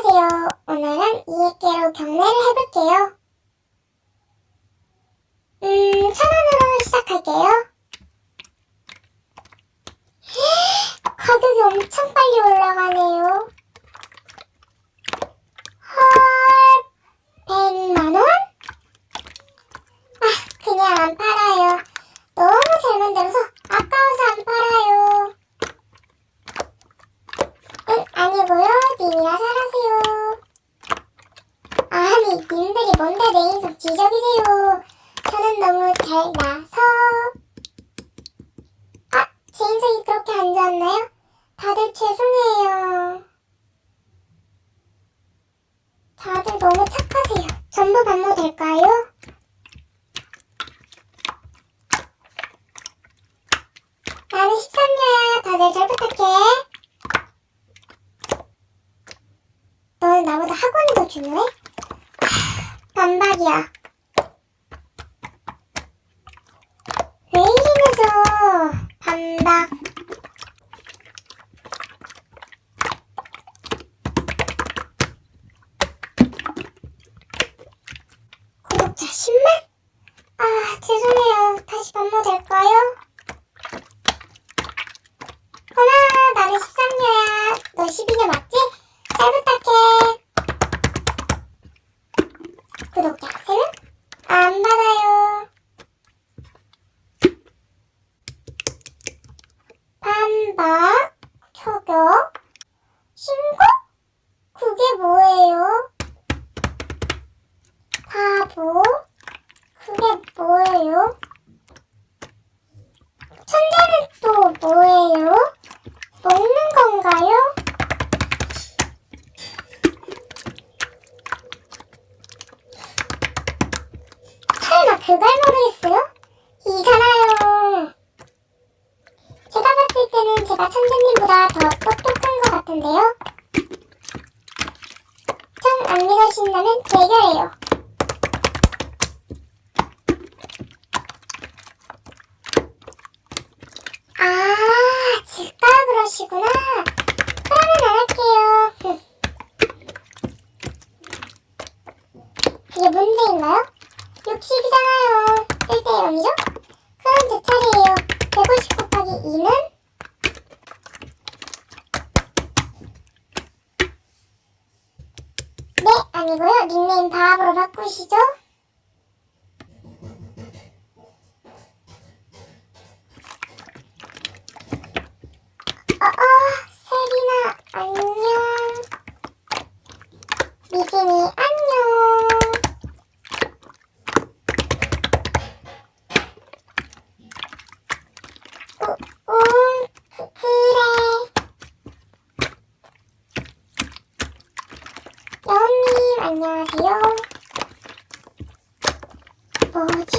안녕하세요. 오늘은 이익계로 경매를 해볼게요. 음, 천 원으로 시작할게요. 가격이 엄청 빨리 올라가네요. 헐, 100만 원? 아, 그냥 안 팔아요. 너무 잘 만들어서 아까워서 안 팔아요. 응, 아니고요. 님이나 살아세요. 아니, 님들이 뭔데 내 인성 지적이세요. 저는 너무 잘 나서. 아, 제 인성이 그렇게 안 좋았나요? 다들 죄송해요. 다들 너무 착하세요. 전부 반모 될까요? 나는 13녀야. 다들 잘 부탁해. 너는 나보다 학원이 더 중요해? 하, 반박이야. 왜 이리 늦어? 반박. 구독자 10만? 아, 죄송해요. 다시 반모 될까요? 허나, 나는 13녀야. 너 12녀 맞지? 잘 부탁해. 구독자 세는 안 받아요. 반박, 초격, 신고? 그게 뭐예요? 바보, 그게 뭐예요? 천재는 또 뭐예요? 먹는 건가요? 설마 그걸 모르겠어요? 이잖아요. 제가 봤을 때는 제가 천재님보다 더 같은데요? 좀안 믿어주신다면 대결해요. 아, 질까 그러시구나. 그러면 안 할게요. 흠. 그게 문제인가요? 60이잖아요. 1대0이죠? 그럼 제 차례예요. 150 곱하기 2는? 네, 아니고요. 닉네임 바보로 바꾸시죠. 어, 어, 세빈아, 안녕. 미진이, 안녕. 어, 응, 그, 그래. 여운님, 안녕하세요. 뭐지?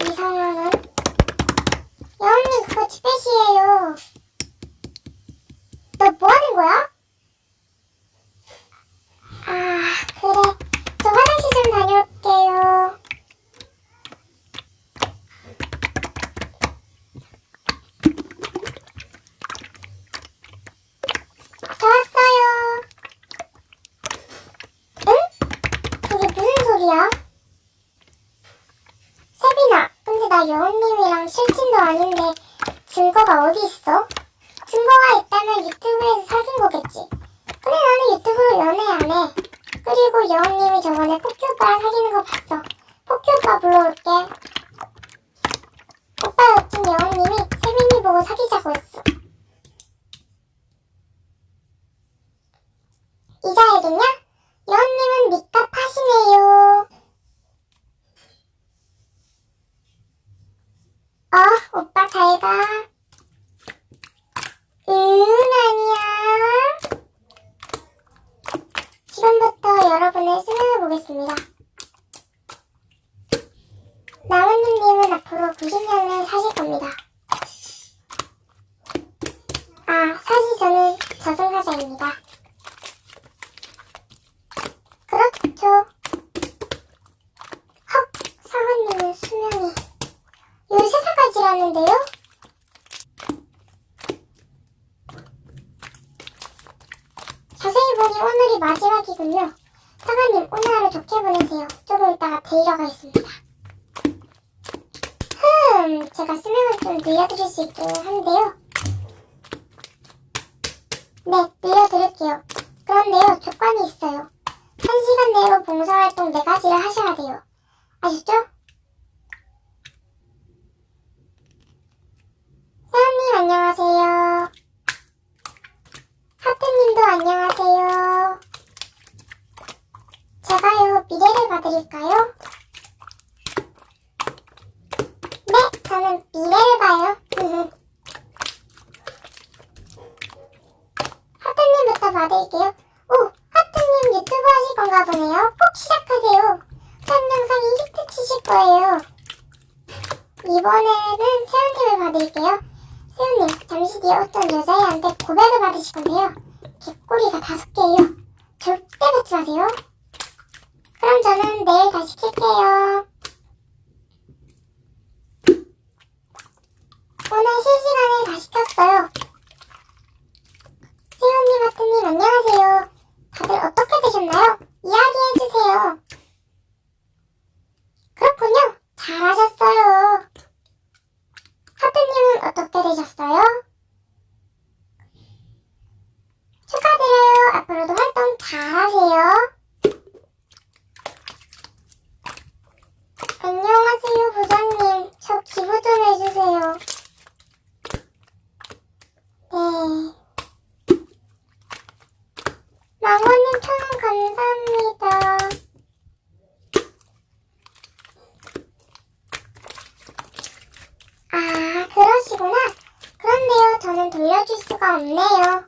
이 상황은? 여운님, 그거 집배시예요. 너 뭐 하는 거야? 아, 그래. 저 화장실 좀 다녀올게요. 저 왔어요. 응? 그게 무슨 소리야? 세빈아, 근데 나 여운님이랑 실친도 아닌데 증거가 어디 있어? 증거가 있다면 유튜브에서 사귄 거겠지. 근데 나는 유튜브로 연애 안 해. 그리고 여운님이 저번에 포키 오빠랑 사귀는 거 봤어. 포키 오빠 불러올게. 오빠 여운님이 세빈이 보고 사귀자고 했어. 이자 알겠냐? 여운님은 니값 하시네요. 어, 오빠 잘 가. 응, 아니야. 지금부터 여러분의 수능을 보겠습니다. 나무님님은 앞으로 90년을 사실 겁니다. 아, 사실 저는 저승사자입니다. 그렇죠. 헉, 사관님은 수명이 13살까지라는데요? 자세히 보니 보니 오늘이 마지막이군요. 사관님, 오늘 하루 좋게 보내세요. 조금 있다가 데리러 가겠습니다. 흠, 제가 수명을 좀 늘려드릴 수 있긴 한데요. 네, 늘려드릴게요. 그런데요, 조건이 있어요. 한 시간 내로 봉사활동 네 가지를 하셔야 돼요. 아셨죠? 세연님 안녕하세요. 하트님도 안녕하세요. 미래를 봐드릴까요? 네, 저는 미래를 봐요. 하트님부터 받을게요. 오, 하트님 유튜브 하실 건가 보네요. 꼭 시작하세요. 첫 영상이 히트 치실 거예요. 이번에는 세훈님을 받을게요. 세훈님, 잠시 뒤에 어떤 여자애한테 고백을 받으실 건데요. 뒷꼬리가 다섯 개예요. 절대 받지 마세요. 그럼 저는 내일 다시 킬게요. 오늘 실시간에 다시 켰어요. 세훈님, 하트님, 안녕하세요. 다들 어떻게 되셨나요? 이야기해주세요. 그렇군요. 잘하셨어요. 하트님은 어떻게 되셨어요? 축하드려요. 앞으로도 활동 잘하세요. 안녕하세요, 부장님. 저 기부 좀 해주세요. 네. 망원님 천원 감사합니다. 아, 그러시구나. 그런데요, 저는 돌려줄 수가 없네요.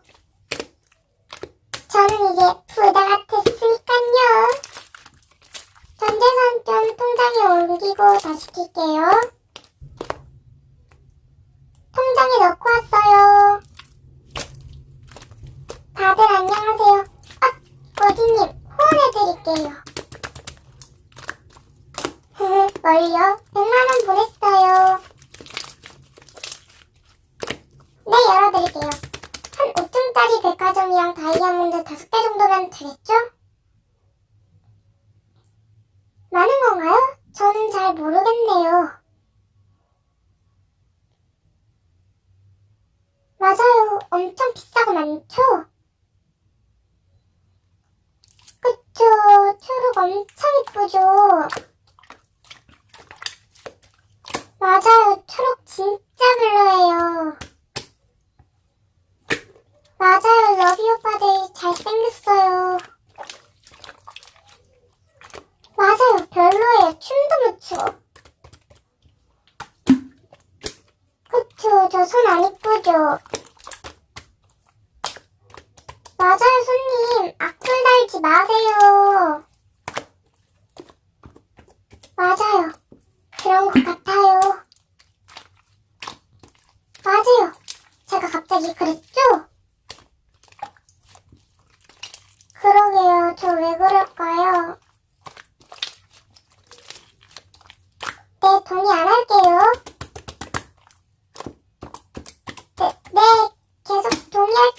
저는 이제 부자가 됐으니까요. 전재산 좀 통장에 옮기고 다시 킬게요. 통장에 넣고 왔어요. 다들 안녕하세요. 아, 어디님 후원해드릴게요. 멀리요? 100만원 보냈어요. 네, 열어드릴게요. 한 5층짜리 백화점이랑 다이아몬드 5개 정도면 되겠죠? 많은 건가요? 저는 잘 모르겠네요. 맞아요. 엄청 비싸고 많죠? 그쵸. 초록 엄청 이쁘죠? 맞아요. 초록 진짜 별로예요. 맞아요. 러비 오빠들 잘생겼어요. 맞아요. 별로예요. 춤도 못 추고. 그쵸. 저 손 안 이쁘죠? 맞아요, 손님. 악플 달지 마세요. 맞아요. 그런 것 같아요. 동의 안 할게요. 네, 네 계속 동의할